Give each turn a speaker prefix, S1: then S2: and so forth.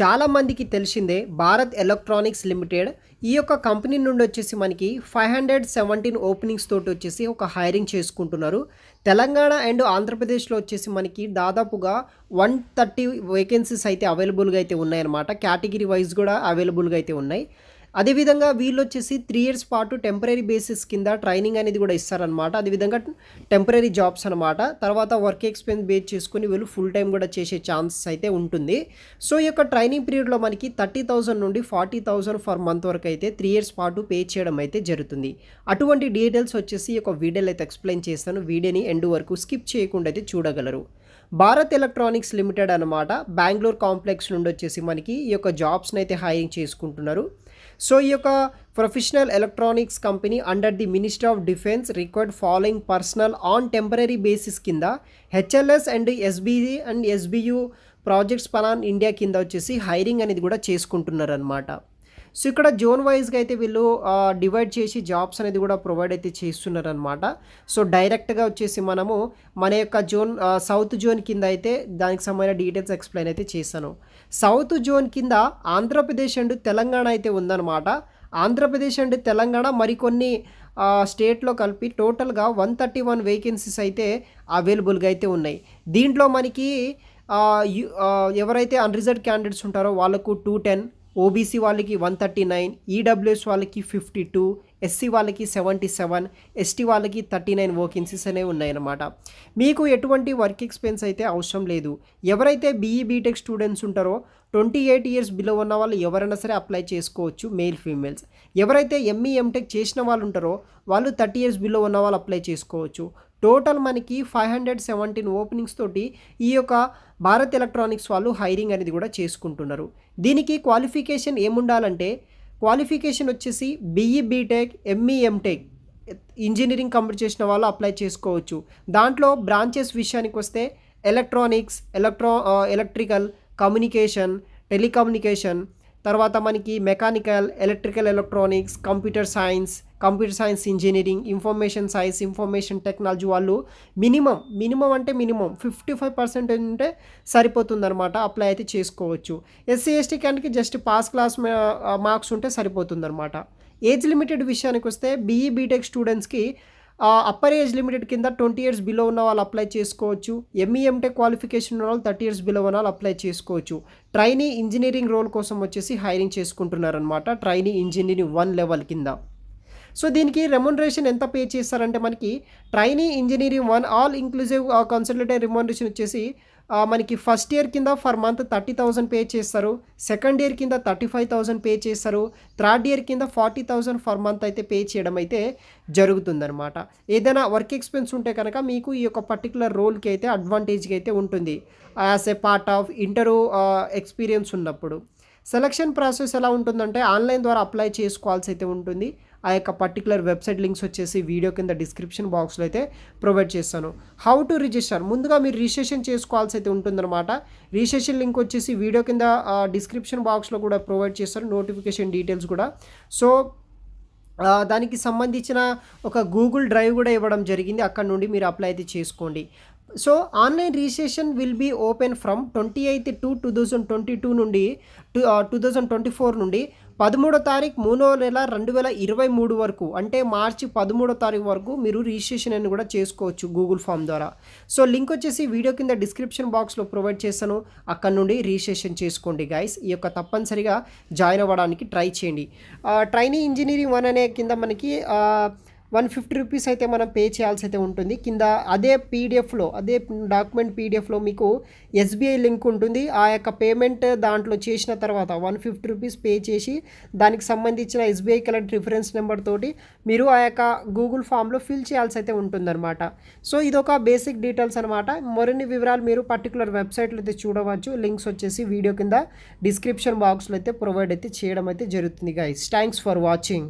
S1: చాలామందికి తెలిసిందే Bharat electronics limited ఈ యొక్క కంపెనీ నుండి వచ్చేసి మనకి ఫైవ్ హండ్రెడ్ సెవెంటీన్ ఓపెనింగ్స్ తోటి వచ్చేసి ఒక హైరింగ్ చేసుకుంటున్నారు. తెలంగాణ అండ్ ఆంధ్రప్రదేశ్లో వచ్చేసి మనకి దాదాపుగా వన్ థర్టీ వేకెన్సీస్ అయితే అవైలబుల్గా అయితే ఉన్నాయన్నమాట. కేటగిరీ వైజ్ కూడా అవైలబుల్గా అయితే ఉన్నాయి. అదేవిధంగా వీళ్ళు వచ్చేసి త్రీ ఇయర్స్ పాటు టెంపరీ బేసిస్ కింద ట్రైనింగ్ అనేది కూడా ఇస్తారనమాట అదేవిధంగా టెంపరీ జాబ్స్ అనమాట తర్వాత వర్క్ ఎక్స్పీరియన్స్ బేస్ చేసుకుని వీళ్ళు ఫుల్ టైం కూడా చేసే ఛాన్సెస్ అయితే ఉంటుంది. సో ఈ యొక్క ట్రైనింగ్ పీరియడ్లో మనకి థర్టీ థౌసండ్ నుండి ఫార్టీ థౌసండ్ ఫర్ మంత్ వరకు అయితే త్రీ ఇయర్స్ పాటు పే చేయడం అయితే జరుగుతుంది. అటువంటి డీటెయిల్స్ వచ్చేసి ఈ యొక్క వీడియోలో అయితే ఎక్స్ప్లెయిన్ చేస్తాను. వీడియోని ఎండ్ వరకు స్కిప్ చేయకుండా అయితే చూడగలరు. భారత్ ఎలక్ట్రానిక్స్ లిమిటెడ్ అనమాట బెంగళూరు కాంప్లెక్స్ నుండి వచ్చేసి మనకి ఈ యొక్క జాబ్స్ని అయితే హైరింగ్ చేసుకుంటున్నారు. సో ఈ యొక్క professional electronics company under the ministry of defence required following personnel on temporary basis కింద HLS and SBE and SBU projects పలాన్ India కింద వచ్చేసి హైరింగ్ అనేది కూడా చేసుకుంటున్నారు అనమాట సో ఇక్కడ జోన్ వైజ్గా అయితే వీళ్ళు డివైడ్ చేసి జాబ్స్ అనేది కూడా ప్రొవైడ్ అయితే చేస్తున్నారనమాట సో డైరెక్ట్గా వచ్చేసి మనము మన యొక్క జోన్ సౌత్ జోన్ కింద అయితే దానికి సంబంధించిన డీటెయిల్స్ ఎక్స్ప్లెయిన్ అయితే చేశాను. సౌత్ జోన్ కింద ఆంధ్రప్రదేశ్ అండ్ తెలంగాణ అయితే ఉందన్నమాట. ఆంధ్రప్రదేశ్ అండ్ తెలంగాణ మరికొన్ని స్టేట్లో కలిపి టోటల్గా వన్ థర్టీ వన్ వేకెన్సీస్ అయితే అవైలబుల్గా అయితే ఉన్నాయి. దీంట్లో మనకి ఎవరైతే అన్రిజర్వ్ క్యాండిడేట్స్ ఉంటారో వాళ్ళకు టూ టెన్ ఓబీసీ వాళ్ళకి వన్ థర్టీ నైన్ ఈడబ్ల్యూఎస్ వాళ్ళకి ఫిఫ్టీ టూ ఎస్సీ వాళ్ళకి సెవెంటీ సెవెన్ ఎస్టీ వాళ్ళకి థర్టీ నైన్ వేకెన్సీస్ అనేవి ఉన్నాయన్నమాట. మీకు ఎటువంటి వర్క్ ఎక్స్పీరియన్స్ అయితే అవసరం లేదు. ఎవరైతే బీఈ బీటెక్ స్టూడెంట్స్ ఉంటారో ట్వంటీ ఎయిట్ ఇయర్స్ బిలో ఉన్న వాళ్ళు ఎవరైనా సరే అప్లై చేసుకోవచ్చు మేల్ ఫీమేల్స్ ఎవరైతే ఎంఈ ఎంటెక్ చేసిన వాళ్ళు ఉంటారో వాళ్ళు థర్టీ ఇయర్స్ బిలో ఉన్న వాళ్ళు అప్లై చేసుకోవచ్చు. టోటల్ మనకి ఫైవ్ హండ్రెడ్ సెవెంటీన్ ఓపెనింగ్స్ తోటి ఈ యొక్క భారత్ ఎలక్ట్రానిక్స్ వాళ్ళు హైరింగ్ అనేది కూడా చేసుకుంటున్నారు. దీనికి క్వాలిఫికేషన్ ఏముండాలంటే క్వాలిఫికేషన్ వచ్చేసి BE BTech ME MTech engineering complete చేసిన వాళ్ళు అప్లై చేసుకోవచ్చు. దాంట్లో బ్రాంచెస్ విషయానికి వస్తే electronics electro electrical communication telecommunication తర్వాత మనకి mechanical electrical electronics computer science computer science engineering information science information technology వాళ్ళు మినిమం మినిమం అంటే మినిమం ఫిఫ్టీ ఫైవ్ పర్సెంట్ ఉంటే సరిపోతుందన్నమాట అప్లై అయితే చేసుకోవచ్చు. ఎస్సీ ఎస్టీ క్యాండికి జస్ట్ పాస్ క్లాస్ మార్క్స్ ఉంటే సరిపోతుందన్నమాట. ఏజ్ లిమిటెడ్ విషయానికి వస్తే బీఈ బీటెక్ స్టూడెంట్స్కి అప్పర్ ఏజ్ లిమిటెడ్ కింద ట్వంటీ ఇయర్స్ బిలో ఉన్న వాళ్ళు అప్లై చేసుకోవచ్చు. ఎంఈఎంటెక్ క్వాలిఫికేషన్ ఉన్న వాళ్ళు థర్టీ ఇయర్స్ బిలో ఉన్న వాళ్ళు అప్లై చేసుకోవచ్చు. ట్రైనీ ఇంజనీరింగ్ రోల్ కోసం వచ్చేసి హైరింగ్ చేసుకుంటున్నారనమాట ట్రైనీ ఇంజనీరింగ్ వన్ లెవెల్ కింద. సో దీనికి రెమ్యునరేషన్ ఎంత పే చేస్తారంటే మనకి trainee engineering one all inclusive consultative remuneration వచ్చేసి మనకి ఫస్ట్ ఇయర్ కింద for month thirty thousand pay చేస్తారు. సెకండ్ ఇయర్ కింద థర్టీ ఫైవ్ థౌసండ్ పే చేస్తారు. థర్డ్ ఇయర్ కింద ఫార్టీ థౌసండ్ ఫర్ మంత్ అయితే పే చేయడం అయితే జరుగుతుందనమాట ఏదైనా వర్క్ ఎక్స్పెన్స్ ఉంటే కనుక మీకు ఈ యొక్క పర్టికులర్ రోల్కి అయితే అడ్వాంటేజ్గా అయితే ఉంటుంది. As a part of inter experience ఉన్నప్పుడు. సెలక్షన్ ప్రాసెస్ ఎలా ఉంటుందంటే ఆన్లైన్ ద్వారా అప్లై చేసుకోవాల్సి అయితే ఉంటుంది. ఆ యొక్క పర్టికులర్ వెబ్సైట్ లింక్స్ వచ్చేసి వీడియో కింద డిస్క్రిప్షన్ బాక్స్లో అయితే ప్రొవైడ్ చేస్తాను. హౌ టు రిజిస్టర్ ముందుగా మీరు రిజిస్ట్రేషన్ చేసుకోవాల్సి అయితే ఉంటుందన్నమాట. రిజిస్ట్రేషన్ లింక్ వచ్చేసి వీడియో కింద డిస్క్రిప్షన్ బాక్స్లో కూడా ప్రొవైడ్ చేస్తారు. నోటిఫికేషన్ డీటెయిల్స్ కూడా. సో దానికి సంబంధించిన ఒక గూగుల్ డ్రైవ్ కూడా ఇవ్వడం జరిగింది. అక్కడ నుండి మీరు అప్లై అయితే చేసుకోండి. So online registration will be open from twenty eighth to two thousand twenty two నుండి two two thousand twenty four నుండి పదమూడో తారీఖు మూడో నెల రెండు వేల ఇరవై మూడు వరకు అంటే మార్చి పదమూడో తారీఖు వరకు మీరు రిజిస్ట్రేషన్ అని కూడా చేసుకోవచ్చు గూగుల్ ఫామ్ ద్వారా. సో లింక్ వచ్చేసి వీడియో కింద డిస్క్రిప్షన్ బాక్స్లో ప్రొవైడ్ చేస్తాను. అక్కడ నుండి రిజిస్ట్రేషన్ చేసుకోండి గైస్ ఈ యొక్క తప్పనిసరిగా జాయిన్ అవ్వడానికి ట్రై చేయండి. ట్రైనింగ్ ఇంజనీరింగ్ వన్ అనే కింద మనకి వన్ ఫిఫ్టీ రూపీస్ అయితే మనం పే చేయాల్సి అయితే ఉంటుంది. కింద అదే పీడిఎఫ్లో అదే డాక్యుమెంట్ పీడిఎఫ్లో మీకు ఎస్బీఐ లింక్ ఉంటుంది. ఆ యొక్క పేమెంట్ దాంట్లో చేసిన తర్వాత వన్ ఫిఫ్టీ రూపీస్ పే చేసి దానికి సంబంధించిన ఎస్బీఐ కలెక్ట్ రిఫరెన్స్ నెంబర్ తోటి మీరు ఆ యొక్క గూగుల్ ఫామ్లో ఫిల్ చేయాల్సి అయితే ఉంటుందన్నమాట. సో ఇదొక బేసిక్ డీటెయిల్స్ అనమాట మరిన్ని వివరాలు మీరు పర్టికులర్ వెబ్సైట్లో అయితే చూడవచ్చు. లింక్స్ వచ్చేసి వీడియో కింద డిస్క్రిప్షన్ బాక్స్లో అయితే ప్రొవైడ్ అయితే చేయడం అయితే జరుగుతుంది గైస్ థ్యాంక్స్ ఫర్ వాచింగ్